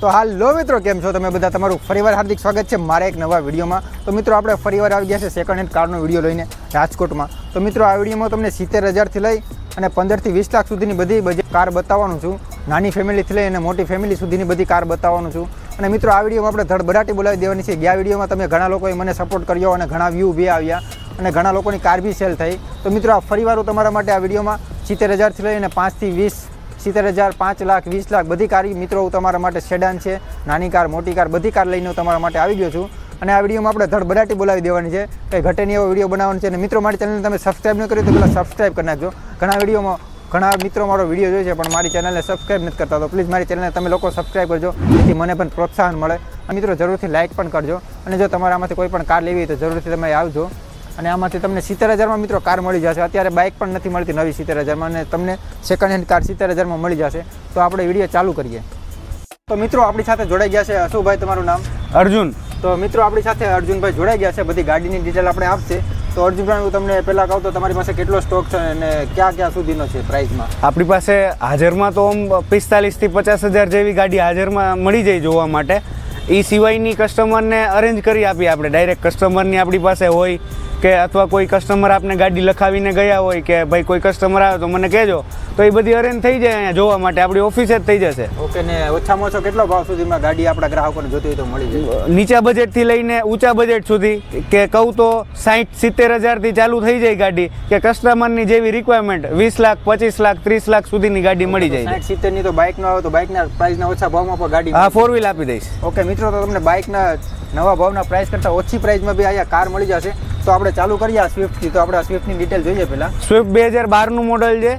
તો હાલ લો મિત્રો, કેમ છો તમે બધા? તમારું ફરીવાર હાર્દિક સ્વાગત છે મારા એક નવા વિડીયોમાં. તો મિત્રો, આપણે ફરીવાર આવી ગયા છે સેકન્ડ હેન્ડ કારનો વીડિયો લઈને રાજકોટમાં. તો મિત્રો, આ વિડીયોમાં તમને સિત્તેર હજારથી લઈ અને પંદરથી વીસ લાખ સુધીની બધી બજેટ કાર બતાવવાનું છું. નાની ફેમિલીથી લઈ અને મોટી ફેમિલી સુધીની બધી કાર બતાવવાનું છું. અને મિત્રો, આ વિડીયોમાં આપણે ધડબડાટી બોલાવી દેવાની છે. ગયા વિડીયોમાં તમે ઘણા લોકોએ મને સપોર્ટ કર્યો અને ઘણા વ્યૂ બી આવ્યા અને ઘણા લોકોની કાર બી સેલ થઈ. તો મિત્રો, આ ફરીવાર હું તમારા માટે આ વિડીયોમાં સિત્તેર હજારથી લઈને પાંચથી વીસ સિત્તેર હજાર પાંચ લાખ, વીસ લાખ બધી કાર મિત્રો હું તમારા માટે સેડાન છે, નાની કાર, મોટી કાર, બધી કાર લઈને હું તમારા માટે આવી ગયો છું. અને આ વિડીયોમાં આપણે ધડબડાટી બોલાવી દેવાની છે. કંઈ ઘટે નહીં એવો વીડિયો બનાવવાનો છે. અને મિત્રો મારી ચેનલને તમે સબસ્ક્રાઈબ ન કર્યું તો પહેલાં સબસ્ક્રાઈબ કરી નાખજો. ઘણા વિડીયોમાં, ઘણા મિત્રો મારો વીડિયો જોઈ છે, પણ મારી ચેનલને સબસ્ક્રાઈબ નથી કરતા, તો પ્લીઝ મારી ચેનલને તમે લોકો સબસ્ક્રાઈબ કરજો. જેથી મને પણ પ્રોત્સાહન મળે. અને મિત્રો જરૂરથી લાઇક પણ કરજો. અને જો તમારામાંથી કોઈ પણ કાર લેવી હોય તો જરૂરથી તમે આવજો. અને આમાંથી તમને સિત્તેર હજારમાં મિત્રો કાર મળી જશે. અત્યારે બાઇક પણ નથી મળતી નવી સિત્તેર હજારમાં અને તમને સેકન્ડ હેન્ડ કાર સિત્તેર હજારમાં મળી જશે. તો આપણે વીડિયો ચાલુ કરીએ. તો મિત્રો આપણી સાથે જોડાઈ ગયા છે અશુભાઈ તમારું નામ? અર્જુન. તો મિત્રો આપણી સાથે અર્જુનભાઈ જોડાઈ ગયા છે. બધી ગાડીની ડિટેલ આપણે આપશે. તો અર્જુનભાઈ હું તમને પહેલાં કહું તો તમારી પાસે કેટલો સ્ટોક છે અને ક્યાં ક્યાં સુધીનો છે પ્રાઇસમાં આપણી પાસે હાજરમાં તો આમ પિસ્તાલીસથી પચાસ હજાર જેવી ગાડી હાજરમાં મળી જાય જોવા માટે. એ સિવાયની કસ્ટમરને અરેન્જ કરી આપીએ આપણે. ડાયરેક્ટ કસ્ટમરની આપણી પાસે હોય કે અથવા કોઈ કસ્ટમર આપને ગાડી લખાવીને ગયા હોય કે ભાઈ કોઈ કસ્ટમર આવે તો મને કહેજો. તો એ બધી અરેન્જ થઈ જાય અહીંયા જોવા માટે. આપણી ઓફિસે જ થઈ જશે. ઓકે ને ઓછામાં ઓછો કેટલો ભાવ સુધીમાં ગાડી આપણા ગ્રાહકોને જોતી હોય તો મળી જાય? નીચા બજેટથી લઈને ઊંચા બજેટ સુધી. કે કહું તો સાઠ સિત્તેર હજારથી ચાલુ થઈ જાય ગાડી. કે કસ્ટમરની જેવી રિક્વાયરમેન્ટ વીસ લાખ પચીસ લાખ ત્રીસ લાખ સુધીની ગાડી મળી જાય સાઠ સિત્તેરની તો બાઇકનો આવે તો બાઇકના પ્રાઇસના ઓછા ભાવમાં પણ ગાડી હા ફોર વ્હીલ આપી દઈશ. ઓકે મિત્રો તો તમને બાઇકના નવા ભાવના પ્રાઇસ કરતાં ઓછી પ્રાઇસમાં બી અહીંયા કાર મળી જશે. તો આપણે ચાલુ કરીએ આ સ્વિફ્ટથી તો આપણે આ સ્વિફ્ટની ડિટેલ જોઈએ પહેલાં. સ્વિફ્ટ બે હજાર બારનું મોડલ છે.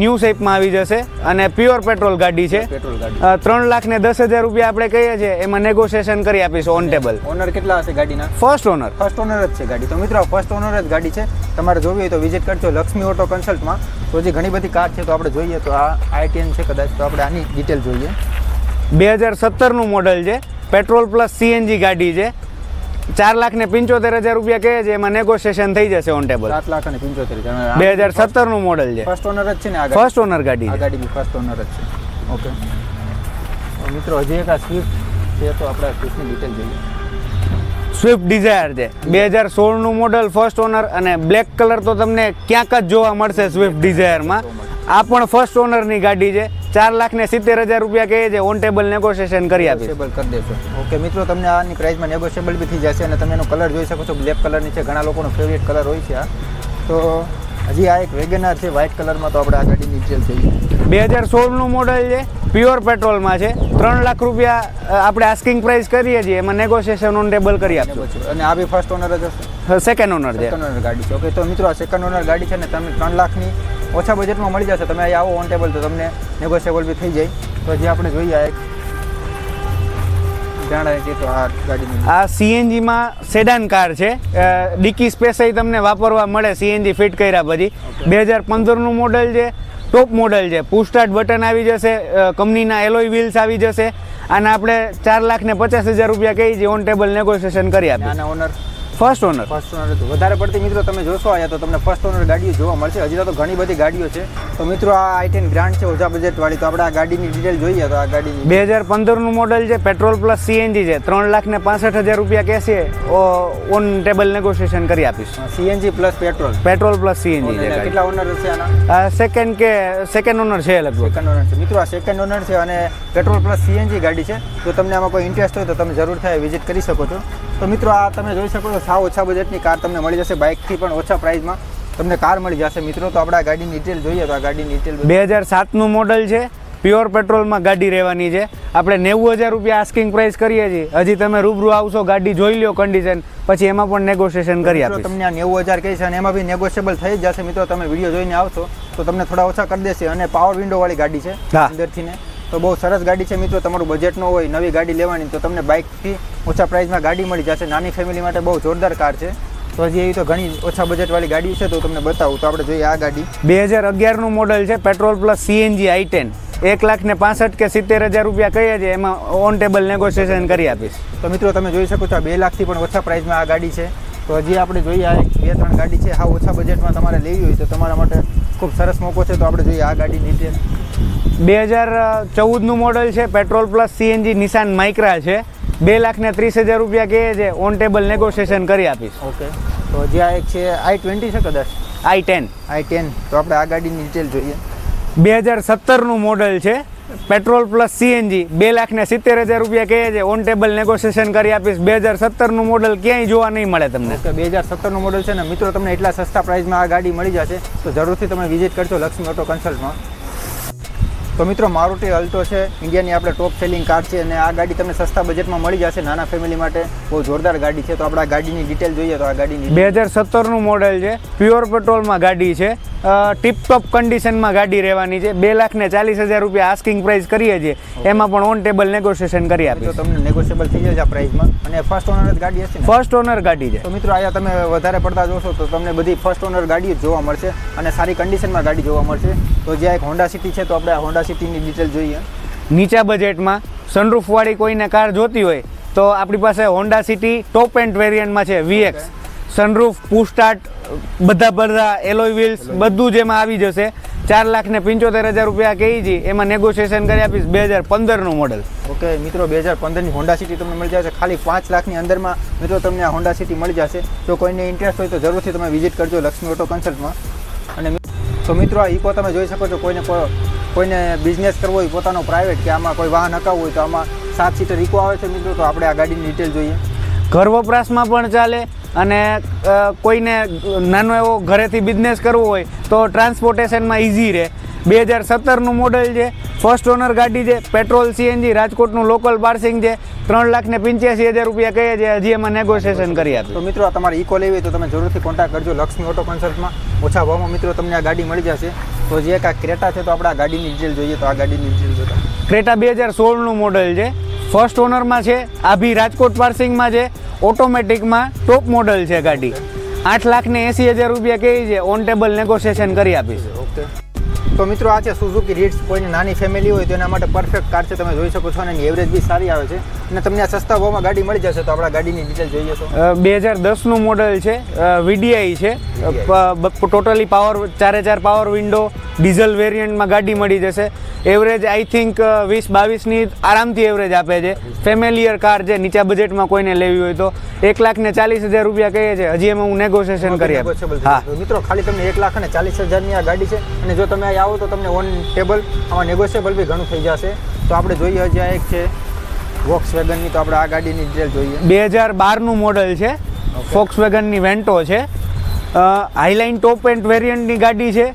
ન્યૂ શેપમાં આવી જશે અને પ્યોર પેટ્રોલ ગાડી છે. પેટ્રોલ ગાડી. ત્રણ લાખ ને દસ હજાર રૂપિયા આપણે કહીએ છીએ. એમાં નેગોશિએશન કરી આપીશું ઓન ટેબલ ઓનર કેટલા હશે ગાડીના? ફર્સ્ટ ઓનર ફર્સ્ટ ઓનર જ છે ગાડી. તો મિત્રો ફર્સ્ટ ઓનર જ ગાડી છે. તમારે જોવી હોય તો વિઝિટ કરજો લક્ષ્મી ઓટો કન્સલ્ટમાં તો જે ઘણી બધી કાર છે તો આપણે જોઈએ તો આ આઈટીએન છે કદાચ. તો આપણે આની ડિટેલ જોઈએ. બે હજાર સત્તરનું મોડલ છે. પેટ્રોલ પ્લસ સીએનજી ગાડી છે. ચાર લાખ ને પંચોતેર હજાર રૂપિયા કહે છે એમાં નેગોશિએશન થઈ જશે ઓન ટેબલ સાત લાખ અને પંચોતેર બે હજાર સત્તરનું મોડલ છે. ફર્સ્ટ ઓનર જ છે ને ફર્સ્ટ ઓનર ગાડી ગાડી બી ફર્સ્ટ ઓનર જ છે. ઓકે મિત્રો હજી એક આ સ્વિફ્ટ છે તો આપણે સ્વિફ્ટની ડિટેલ જોઈએ. સ્વિફ્ટ ડિઝાયર છે. બે હજાર સોળનું મોડલ ફર્સ્ટ ઓનર અને બ્લેક કલર તો તમને ક્યાંક જ જોવા મળશે સ્વિફ્ટ ડિઝાયરમાં આ પણ ફર્સ્ટ ઓનરની ગાડી છે. ચાર લાખ ને સિત્તેર હજાર રૂપિયા કહે છે ઓન ટેબલ નેગોશિએશન કરી આપી ટેબલ કરી દેશો. ઓકે મિત્રો તમને આની પ્રાઇસમાં નેગોશિયેબલ બી થઈ જશે અને તમે એનો કલર જોઈ શકો છો. બ્લેક કલરની છે ઘણા લોકોનો ફેવરેટ કલર હોય છે આ. તો હજી આ એક વેગેનાર છે વ્હાઇટ કલરમાં તો આપણે આ ગાડી ડિટેલ થઈ બે હજાર સોળનું મોડલ છે પ્યોર પેટ્રોલમાં છે. ત્રણ લાખ રૂપિયા આપણે આસ્કિંગ પ્રાઇસ કરીએ છીએ એમાં નેગોશિએશન ઓન ટેબલ કરી આપશું. અને આ બી ફર્સ્ટ ઓનર જ હશે? સેકન્ડ ઓનર છે. સેકન્ડ ઓનર ગાડી છે. ઓકે તો મિત્રો આ સેકન્ડ ઓનર ગાડી છે ને તમે ત્રણ લાખની ઓછા બજેટમાં મળી જશે. તમે આવો ઓન ટેબલ તો તમને નેગોશિયેબલ બી થઈ જાય. તો હજી આપણે જોઈએ આ એક. તો આ સીએનજીમાં સેડાન કાર છે. ડિકી સ્પેસ તમને વાપરવા મળે સીએનજી ફિટ કર્યા પછી. બે હજાર પંદરનું મોડલ છે ટોપ મોડલ છે. પુસ્ટાર્ટ બટન આવી જશે કંપનીના એલોય વ્હીલ્સ આવી જશે. અને આપણે ચાર લાખ ને પચાસ હજાર રૂપિયા કહી છીએ ઓન ટેબલ નેગોશિએશન કરી આપીએ. Owner first owner first owner હતું. વધારે પડતી મિત્રો તમે જોશો અહીંયા તો તમને ફર્સ્ટ ઓનર ગાડીઓ જોવા મળશે. હજી તો ઘણી બધી ગાડીઓ છે. તો મિત્રો આ આઈટેન ગ્રાન્ડ છે ઓછા બજેટવાળી તો આપણે આ ગાડીની ડિટેલ જોઈએ તો આ ગાડી બે હજાર પંદરનું મોડલ છે પેટ્રોલ પ્લસ સીએનજી છે. ત્રણ લાખ ને પાસઠ હજાર રૂપિયા કહેશે ઓન ટેબલ નેગોશિએશન કરી આપીશ. CNG plus petrol petrol plus CNG છે. કેટલા ઓનર હશે આના? સેકન્ડ કે સેકન્ડ ઓનર છે લગભગ. સેકન્ડ ઓનર છે. મિત્રો આ સેકન્ડ ઓનર છે અને પેટ્રોલ પ્લસ સીએનજી ગાડી છે. જો તમને આમાં કોઈ ઇન્ટરેસ્ટ હોય તો તમે જરૂર થાય વિઝિટ કરી શકો છો. તો મિત્રો આ તમે જોઈ શકો છો સાવ ઓછા બજેટની કાર તમને મળી જશે. બાઇકથી પણ ઓછા પ્રાઇસમાં તમને કાર મળી જશે. મિત્રો તો આપણે આ ગાડીની ડિટેલ જોઈએ તો આ ગાડીની ડિટેલ બે હજાર સાતનું મોડલ છે. પ્યોર પેટ્રોલમાં ગાડી રહેવાની છે. આપણે નેવું હજાર રૂપિયા આસ્કિંગ પ્રાઇસ કરીએ છીએ. હજી તમે રૂબરૂ આવશો ગાડી જોઈ લો કન્ડિશન પછી એમાં પણ નેગોશિએશન કરી આપીશ. તમને આ નેવું હજાર કહીશ અને એમાં બી નેગોશિયેબલ થઈ જ જશે. મિત્રો તમે વીડિયો જોઈને આવશો તો તમને થોડા ઓછા કરી દેશે. અને પાવર વિન્ડો વાળી ગાડી છે. અંદરથી ને તો બહુ સરસ ગાડી છે. મિત્રો તમારું બજેટ ન હોય નવી ગાડી લેવાની તો તમને બાઇકથી ઓછા પ્રાઇસમાં ગાડી મળી જશે. નાની ફેમિલી માટે બહુ જોરદાર કાર છે. તો હજી એવી તો ઘણી ઓછા બજેટવાળી ગાડીઓ છે તો તમને બતાવું. તો આપણે જોઈએ આ ગાડી. બે હજાર અગિયારનું મોડલ છે petrol plus CNG i ten એક લાખ ને પાસઠ કે સિત્તેર હજાર રૂપિયા કહીએ છીએ એમાં ઓન ટેબલ નેગોશિએશન કરી આપીશ. તો મિત્રો તમે જોઈ શકો છો આ બે લાખથી પણ ઓછા પ્રાઇસમાં આ ગાડી છે. તો હજી આપણે જોઈએ આ એક બે ત્રણ ગાડી છે. હા ઓછા બજેટમાં તમારે લેવી હોય તો તમારા માટે ખૂબ સરસ મોકો છે. તો આપણે જોઈએ આ ગાડી ડિટેલ બે હજાર ચૌદનું મોડલ છે petrol plus CNG Nissan Micra છે. બે લાખ ને ત્રીસ હજાર રૂપિયા કહે છે ઓન ટેબલ નેગોશિએશન કરી આપીશ. ઓકે. તો જે આ એક છે આઈ ટ્વેન્ટી છે કદાચ? I ten. I ten. તો આપણે આ ગાડીની ડિટેલ જોઈએ. બે હજાર સત્તરનું મોડલ છે પેટ્રોલ પ્લસ સીએનજી બે લાખ ને સિત્તેર હજાર રૂપિયા કહે છે ઓન ટેબલ નેગોશિએશન કરી આપીશ. બે હજાર સત્તરનું મોડલ ક્યાંય જોવા નહીં મળે તમને. બે હજાર સત્તરનું મોડલ છે ને મિત્રો તમને એટલા સસ્તા પ્રાઇસમાં આ ગાડી મળી જશે. તો જરૂરથી તમે વિઝિટ કરજો લક્ષ્મી ઓટો કન્સલ્ટમાં તો મિત્રો મારુતિ અલ્ટો છે. ઇન્ડિયાની આપણે ટોપ સેલિંગ કાર છે અને આ ગાડી તમને સસ્તા બજેટમાં મળી જશે નાના ફેમિલી માટે. બહુ જોરદાર ગાડી છે. તો આપણે આ ગાડીની ડિટેલ જોઈએ તો આ ગાડીની બે હજાર સત્તરનું મોડેલ છે. પ્યોર પેટ્રોલમાં ગાડી છે. ટીપટોપ કન્ડિશનમાં ગાડી રહેવાની છે. બે લાખ ને ચાલીસ હજાર રૂપિયા આસ્કિંગ પ્રાઇસ કરીએ છીએ. એમાં પણ ઓન ટેબલ નેગોશિએશન કરી તો તમને નેગોશિયેબલ થઈ જશે આ પ્રાઇસમાં અને ફર્સ્ટ ઓનર જ ગાડી હશે ફર્સ્ટ ઓનર ગાડી છે. તો મિત્રો અહીંયા તમે વધારે પડતા જોશો તો તમને બધી ફર્સ્ટ ઓનર ગાડી જ જોવા મળશે અને સારી કન્ડિશનમાં ગાડી જોવા મળશે. તો જ્યાં એક હોન્ડા સિટી છે તો આપણે હોન્ડા સિટીની ડિટેલ જોઈએ. નીચા બજેટમાં સનરૂફવાળી કોઈને કાર જોતી હોય તો આપણી પાસે હોન્ડા સિટી ટોપ એન્ડ વેરિયન્ટમાં છે વીએક્સ સનરૂફ પુસ્ટાર્ટ બધા બધા એલોય વ્હીલ્સ બધું જ એમાં આવી જશે. ચાર લાખ ને પંચોતેર હજાર રૂપિયા કહી છે એમાં નેગોશિએશન કરી આપીશ બે હજાર પંદરનું મોડલ ઓકે મિત્રો બે હજાર પંદરની હોન્ડા સિટી તમને મળી જશે. ખાલી પાંચ લાખની અંદરમાં મિત્રો તમને આ હોન્ડા સિટી મળી જશે. જો કોઈને ઇન્ટરેસ્ટ હોય તો જરૂરથી તમે વિઝિટ કરજો લક્ષ્મી ઓટો કન્સલ્ટમાં અને તો મિત્રો આ ઇકો તમે જોઈ શકો છો કોઈને કોઈને બિઝનેસ કરવો હોય પોતાનો પ્રાઇવેટ કે આમાં કોઈ વાહન હકાવવું હોય તો આમાં સાત સીટર ઇકો આવે છે મિત્રો, તો આપણે આ ગાડીની ડિટેલ જોઈએ. ઘર વપરાશમાં પણ ચાલે અને કોઈને નાનો એવો ઘરેથી બિઝનેસ કરવો હોય તો ટ્રાન્સપોર્ટેશનમાં ઇઝી રહે. બે હજાર સત્તરનું મોડલ છે ફર્સ્ટ ઓનર ગાડી છે પેટ્રોલ સીએનજી રાજકોટનું લોકલ પાર્સિંગ છે ત્રણ લાખ ને પંચ્યાસી હજાર રૂપિયા કહે છે હજી એમાં નેગોશિએશન કરી આપે. તો મિત્રો તમારે ઇકો લેવી તો તમે જરૂરથી કોન્ટેક્ટ કરજો લક્ષ્મી ઓટો કન્સર્ટમાં ઓછા ભાવમાં મિત્રો તમને આ ગાડી મળી જશે. તો જે એક આ ક્રેટા છે તો આપણે આ ગાડીની ડિટેલ જોઈએ તો આ ગાડીની ડિટેલ જોતા. ક્રેટા બે હજાર સોળનું મોડલ છે ફર્સ્ટ ઓનરમાં છે આ બી રાજકોટ પાર્સિંગમાં છે ઓટોમેટિકમાં ટોપ મોડલ છે ગાડી. આઠ લાખ ને એંસી હજાર રૂપિયા કહે છે ઓન ટેબલ નેગોશિએશન કરી આપીશ. ઓકે. તો મિત્રો આ છે સુઝુકી રીડ્સ કોઈને નાની ફેમિલી હોય તો એના માટે પરફેક્ટ કાર છે. તમે જોઈ શકો છો અને એવરેજ બી સારી આવે છે. અને તમને આ સસ્તા ભાવમાં ગાડી મળી જશે તો આપણા ગાડીની ડિટેલ જોઈએ તો. બે હજાર દસનું મોડલ છે વીડીઆઈ છે. ટોટલી પાવર ચારે ચાર પાવર વિન્ડો ડીઝલ વેરિયન્ટમાં ગાડી મળી જશે. એવરેજ આઈ થિંક વીસ બાવીસની આરામથી એવરેજ આપે છે. ફેમિલિયર કાર છે નીચા બજેટમાં કોઈને લેવી હોય તો. એક લાખ ને ચાલીસ હજાર રૂપિયા કહીએ છે. હજી એમાં હું નેગોશિએશન કરી હા. મિત્રો ખાલી તમને એક લાખ અને ચાલીસ હજારની આ ગાડી છે. અને જો તમે આવો તો તમને ઓન ટેબલ આમાં નેગોશિયેબલ બી ઘણું થઈ જશે. તો આપણે જોઈએ હજી આ એક છે. વોક્સ વેગનની તો આપણે આ ગાડીની ડિટેલ જોઈએ. બે હજાર બારનું મોડલ છે. ફોક્સ વેગનની વેન્ટો છે. હાઈલાઇન ટોપ એન્ડ વેરિયન્ટની ગાડી છે.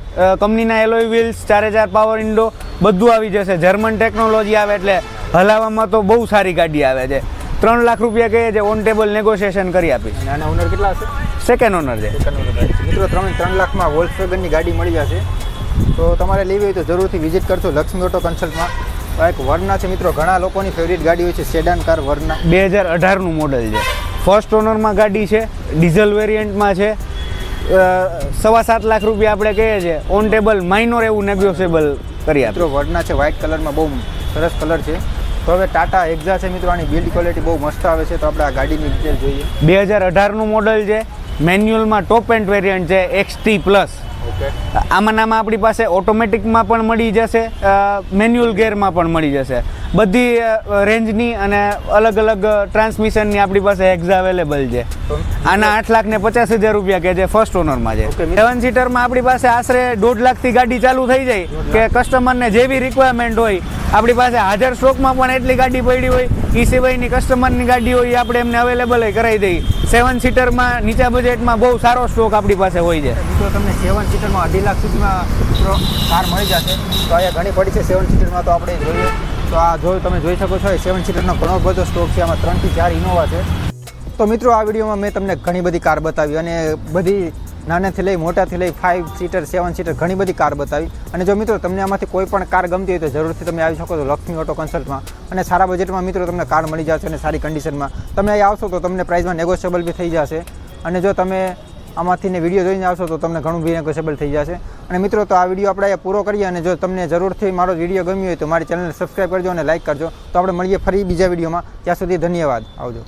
કંપનીના એલોય વ્હીલ્સ ચારે ચાર પાવર ઇન્ડો બધું આવી જશે. જર્મન ટેકનોલોજી આવે એટલે હલાવવામાં તો બહુ સારી ગાડી આવે છે. ત્રણ લાખ રૂપિયા કહે છે ઓન ટેબલ નેગોશિએશન કરી આપીશ. અને ઓનર કેટલા હશે? સેકન્ડ ઓનર છે. મિત્રો ત્રણ ત્રણ લાખમાં વોલ્સ વેગનની ગાડી મળી જશે. તો તમારે લેવી હોય તો જરૂરથી વિઝિટ કરશો લક્ષ્મી ઓટો કન્સલ્ટમાં એક વર્ના છે મિત્રો. ઘણા લોકોની ફેવરિટ ગાડી હોય છે સેડાન કાર વર્ના. બે હજાર અઢારનું મોડલ છે. ફર્સ્ટ ઓનરમાં ગાડી છે ડીઝલ વેરિયન્ટમાં છે. સવા સાત લાખ રૂપિયા આપણે કહીએ છીએ. ઓન ટેબલ માઇનોર એવું નેગોશિયેબલ કરી મિત્રો વર્ના છે વ્હાઇટ કલરમાં બહુ સરસ કલર છે. તો હવે ટાટા એક્ઝા છે મિત્રો આની બિલ્ડ ક્વોલિટી બહુ મસ્ત આવે છે. તો આપણે આ ગાડીની ડિટેલ જોઈએ. બે હજાર અઢારનું મોડલ છે. મેન્યુઅલમાં ટોપ એન્ડ વેરિયન્ટ છે એક્સટી પ્લસ ઓકે આમાં નામાં આપણી પાસે ઓટોમેટિકમાં પણ મળી જશે મેન્યુઅલ ગેરમાં પણ મળી જશે. બધી રેન્જની અને અલગ અલગ ટ્રાન્સમિશનની આપણી પાસે એક્ઝ અવેલેબલ છે. આના આઠ લાખ ને પચાસ હજાર રૂપિયા કે જે ફર્સ્ટ ઓનરમાં છે. સેવન સીટરમાં આપણી પાસે આશરે દોઢ લાખથી ગાડી ચાલુ થઈ જાય કે કસ્ટમરને જેવી રિક્વાયરમેન્ટ હોય આપણી પાસે હાજર સ્ટોકમાં પણ એટલી ગાડી પડી હોય એ સિવાયની કસ્ટમરની ગાડીઓ એ આપણે એમને અવેલેબલ કરાવી દઈએ. સેવન સીટરમાં નીચા બજેટમાં બહુ સારો સ્ટોક આપણી પાસે હોય છે. મિત્રો, તમને સેવન સીટરમાં અઢી લાખ સુધીમાં કાર મળી જશે. તો અહીંયા ઘણી પડી છે સેવન સીટરમાં તો આપણે જોઈએ. તો આ જો તમે જોઈ શકો છો સેવન સીટરનો ઘણો બધો સ્ટોક છે. આમાં ત્રણથી ચાર ઇનોવા છે. તો મિત્રો, આ વિડીયોમાં મેં તમને ઘણી બધી કાર બતાવી અને બધી નાનાથી લઈ, મોટાથી લઈ ફાઇવ સીટર સેવન સીટર ઘણી બધી કાર બતાવી. અને જો મિત્રો તમને આમાંથી કોઈ પણ કાર ગમતી હોય તો જરૂરથી તમે આવી શકો છો લક્ષ્મી ઓટો કન્સલ્ટમાં અને સારા બજેટમાં મિત્રો તમને કાર મળી જશે અને સારી કન્ડિશનમાં તમે અહીં આવશો તો તમને પ્રાઇસમાં નેગોશિયેબલ બી થઈ જશે. અને જો તમે આમાંથી ને વીડિયો જોઈને આવશો તો તમને ઘણું બી નેગોશિયેબલ થઈ જશે. અને મિત્રો તો આ વીડિયો આપણે પૂરો કરીએ અને જો તમને જરૂરથી મારો વીડિયો ગમ્યો હોય તો મારી ચેનલને સબસ્ક્રાઈબ કરજો અને લાઇક કરજો. તો આપણે મળીએ ફરી બીજા વિડીયોમાં ત્યાં સુધી ધન્યવાદ. આવજો.